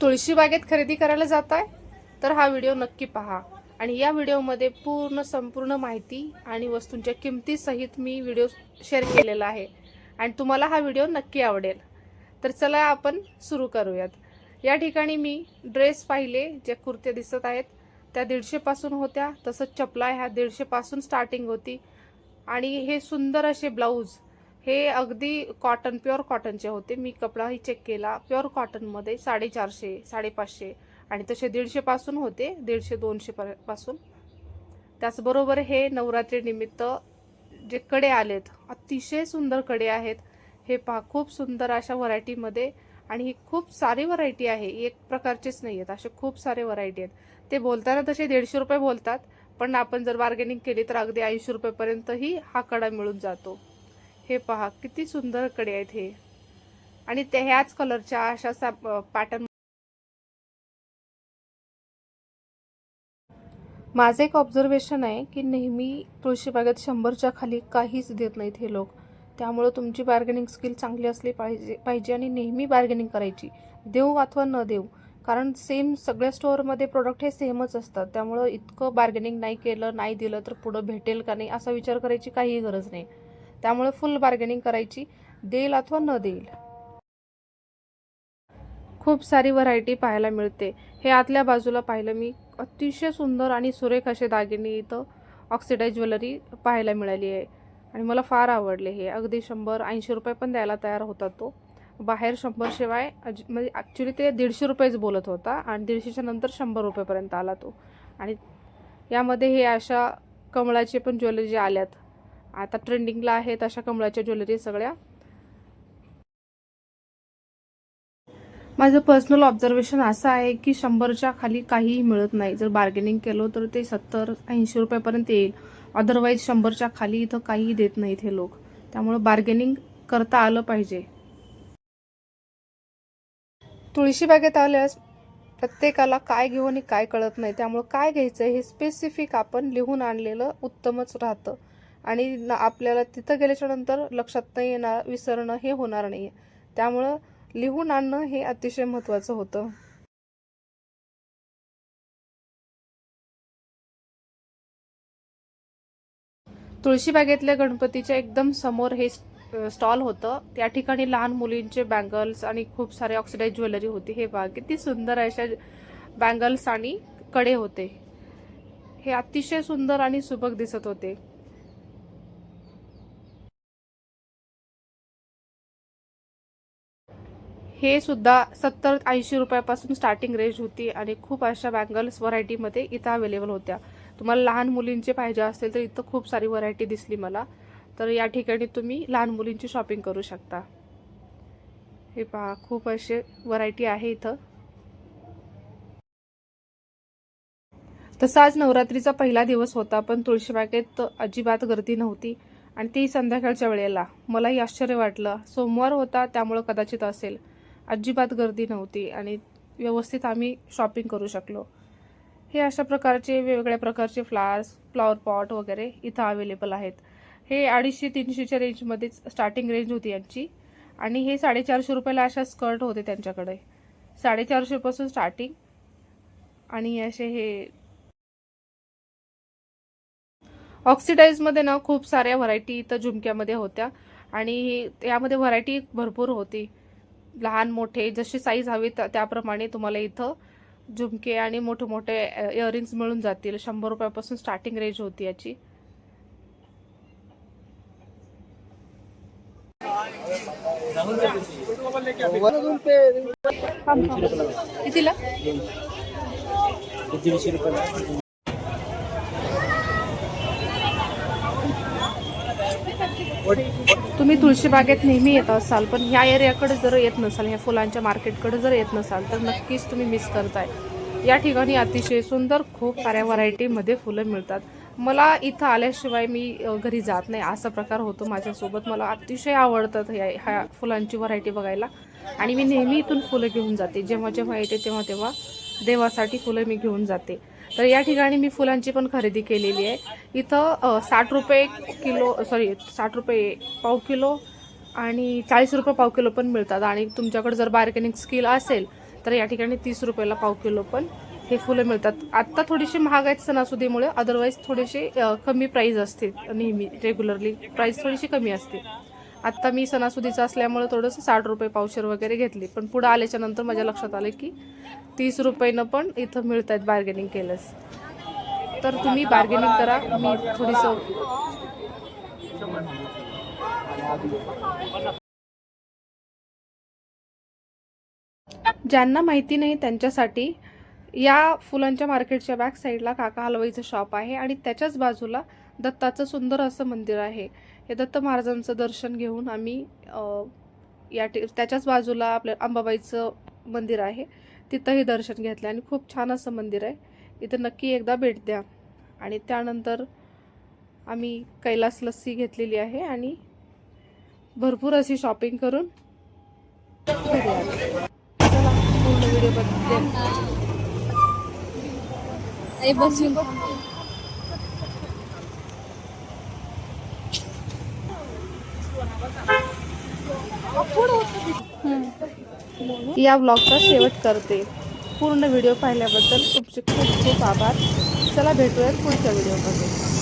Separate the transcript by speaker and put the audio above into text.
Speaker 1: तुळशीबागेत खरेदी करायला जात आहे तर हा व्हिडिओ नक्की पहा. आणि या व्हिडिओमध्ये पूर्ण संपूर्ण माहिती आणि वस्तूंच्या किमतीसहित मी व्हिडिओ शेअर केलेला आहे. आणि तुम्हाला हा व्हिडिओ नक्की आवडेल. तर चला आपण सुरू करूयात. या ठिकाणी मी ड्रेस पाहिले जे कुर्त्या दिसत आहेत. त्या दीडशेपासून होत्या. तसंच चपला ह्या दीडशेपासून स्टार्टिंग होती. आणि हे सुंदर असे ब्लाऊज हे अगदी कॉटन प्युअर कॉटनचे होते. मी कपडाही चेक केला. प्युअर कॉटनमध्ये साडेचारशे साडेपाचशे आणि तसे दीडशेपासून होते. दीडशे दोनशे पासून. त्याचबरोबर हे नवरात्रीनिमित्त जे कडे आलेत अतिशय सुंदरकडे आहेत. हे पहा खूप सुंदर अशा व्हरायटीमध्ये आणि ही खूप सारी व्हरायटी आहे. एक प्रकारचेच नाही आहेत असे खूप सारे व्हरायटी आहेत. ते बोलताना तसे दीडशे रुपये बोलतात पण आपण जर बार्गेनिंग केली तर अगदी ऐंशी रुपयेपर्यंतही हा कडा मिळून जातो. हे पहा किती सुंदरकडे आहेत हे. आणि ते ह्याच कलरच्या अशा पॅटर्न माझं एक ऑब्झर्वेशन आहे की नेहमी तुळशीबागेत शंभरच्या खाली काहीच देत नाहीत हे लोक. त्यामुळं तुमची बार्गेनिंग स्किल चांगली असली पाहिजे पाहिजे आणि नेहमी बार्गेनिंग करायची. देऊ अथवा न देऊ. कारण सेम सगळ्या स्टोअरमध्ये प्रोडक्ट हे सेमच असतात. त्यामुळं इतकं बार्गेनिंग नाही केलं नाही दिलं तर पुढं भेटेल का नाही असा विचार करायची काहीही गरज नाही. त्यामुळे फुल बार्गेनिंग करायची देईल अथवा न देईल. खूप सारी व्हरायटी पाहायला मिळते. हे आतल्या बाजूला पाहिलं मी अतिशय सुंदर आणि सुरेख असे दागिने इथं ऑक्सिडाईज ज्वेलरी पाहायला मिळाली आहे. आणि मला फार आवडले हे. अगदी शंभर ऐंशी रुपये पण द्यायला तयार होता तो. बाहेर शंभर शिवाय म्हणजे ॲक्च्युली ते दीडशे रुपयेच बोलत होता आणि दीडशेच्या नंतर शंभर रुपयेपर्यंत आला तो. आणि यामध्ये हे अशा कमळाचे पण ज्वेलरी आल्यात आता ट्रेंडिंगला आहेत अशा कमळाच्या ज्वेलरी सगळ्या. माझं पर्सनल ऑब्झर्वेशन असं आहे की शंभरच्या खाली काहीही मिळत नाही. जर बार्गेनिंग केलं तर ते सत्तर ऐंशी रुपयापर्यंत येईल. अदरवाईज शंभरच्या खाली इथं काहीही देत नाहीत हे लोक. त्यामुळं बार्गेनिंग करता आलं पाहिजे. तुळशी बागेत आल्यास प्रत्येकाला काय घेऊ आणि काय कळत नाही. त्यामुळं काय घ्यायचं हे स्पेसिफिक आपण लिहून आणलेलं उत्तमच राहतं. आणि आपल्याला तिथं गेल्याच्यानंतर लक्षात नाही येणार विसरणं हे होणार नाही त्यामुळं लिहून आणणं हे अतिशय महत्त्वाचं होतं. तुळशीबागेतल्या गणपतीच्या एकदम समोर हे स्टॉल होतं. त्या ठिकाणी लहान मुलींचे बँगल्स आणि खूप सारे ऑक्सिडाईज ज्वेलरी होती. हे बाग किती सुंदर अशा बँगल्स आणि कडे होते. हे अतिशय सुंदर आणि सुबक दिसत होते. हे सुद्धा सत्तर ऐंशी रुपयापासून स्टार्टिंग रेंज होती आणि खूप अशा बँगल्स व्हरायटीमध्ये इथं अवेलेबल होत्या. तुम्हाला लहान मुलींचे पाहिजे असेल तर इथं खूप सारी व्हरायटी दिसली मला. तर या ठिकाणी तुम्ही लहान मुलींची शॉपिंग करू शकता. हे पहा खूप असे व्हरायटी आहे इथं. तसं आज नवरात्रीचा पहिला दिवस होता पण तुळशीबागेत अजिबात गर्दी नव्हती. आणि ती संध्याकाळच्या वेळेला. मलाही आश्चर्य वाटलं. सोमवार होता त्यामुळं कदाचित असेल. अजिबात गर्दी नव्हती आणि व्यवस्थित आम्ही शॉपिंग करू शकलो. हे अशा प्रकारचे वेगवेगळ्या प्रकारचे फ्लावर्स फ्लॉवर पॉट वगैरे इथं अवेलेबल आहेत. हे अडीचशे तीनशेच्या रेंजमध्येच स्टार्टिंग रेंज होती यांची. आणि हे साडेचारशे रुपयाला अशा स्कर्ट होते त्यांच्याकडे. साडेचारशेपासून स्टार्टिंग आणि असे हे ऑक्सिडाईजमध्ये ना खूप साऱ्या व्हरायटी इथं झुमक्यामध्ये होत्या. आणि यामध्ये व्हरायटी भरपूर होती. लहान मोठे जसे साईज हवी त्या- त्याप्रमाणे तुम्हाला इथं झुमके आणि मोठे मोठे इयरिंग्स मिळून जातील. शंभर रुपयापासून स्टार्टिंग रेंज होती याची. कितीला
Speaker 2: दीडशे रुपये
Speaker 1: तुम्ही तुळशीबागेत नेहमी येत असाल पण ह्या एरियाकडे जर येत नसाल ह्या फुलांच्या मार्केटकडे जर येत नसाल तर नक्कीच तुम्ही मिस करताय. या ठिकाणी अतिशय सुंदर खूप साऱ्या व्हरायटीमध्ये फुलं मिळतात. मला इथं आल्याशिवाय मी घरी जात नाही. असा प्रकार होतो माझ्यासोबत. मला अतिशय आवडतात ह्या ह्या फुलांची व्हरायटी बघायला. आणि मी नेहमी इथून फुलं घेऊन जाते. जेव्हा जेव्हा येते तेव्हा तेव्हा देवासाठी फुलं मी घेऊन जाते. तर या ठिकाणी मी फुलांची पण खरेदी केलेली आहे. इथं साठ रुपये किलो सॉरी साठ रुपये पाव किलो आणि चाळीस रुपये पाव किलो पण मिळतात. आणि तुमच्याकडे जर बार्गेनिंग स्किल असेल तर या ठिकाणी तीस रुपयाला पाव किलो पण हे फुलं मिळतात. आत्ता थोडीशी महाग आहेत सणासुदीमुळे अदरवाईज थोडीशी कमी प्राईज असते नेहमी रेग्युलरली प्राईस थोडीशी कमी असते आत्ता मी सणासुदीचं असल्यामुळे थोडंसं साठ रुपये पावशेर वगैरे घेतली. पण पुढं आल्याच्यानंतर माझ्या लक्षात आलं की तीस रुपयेनं पण इथं मिळत आहेत बार्गेनिंग केलंच तर तुम्ही बार्गेनिंग करा. मी थोडीसं ज्यांना माहिती नाही त्यांच्यासाठी या फुलांच्या मार्केटच्या बॅक साईडला काका हलवाईचं शॉप आहे आणि त्याच्याच बाजूला दत्ताचं सुंदर असं मंदिर आहे. हे दत्त महाराजांचं दर्शन घेऊन आम्ही या टे त्याच्याच बाजूला आपल्या अंबाबाईचं मंदिर आहे. तिथंही दर्शन घेतलं आणि खूप छान असं मंदिर आहे. इथं नक्की एकदा भेट द्या. आणि त्यानंतर आम्ही कैलास लस्सी घेतलेली आहे आणि भरपूर अशी शॉपिंग करून पूर्ण व्हिडिओ बघते या ब्लॉगचा शेवट करते. पूर्ण व्हिडिओ पाहिल्याबद्दल तुमचे खूप खूप आभार. चला भेटूयात पुढच्या व्हिडिओमध्ये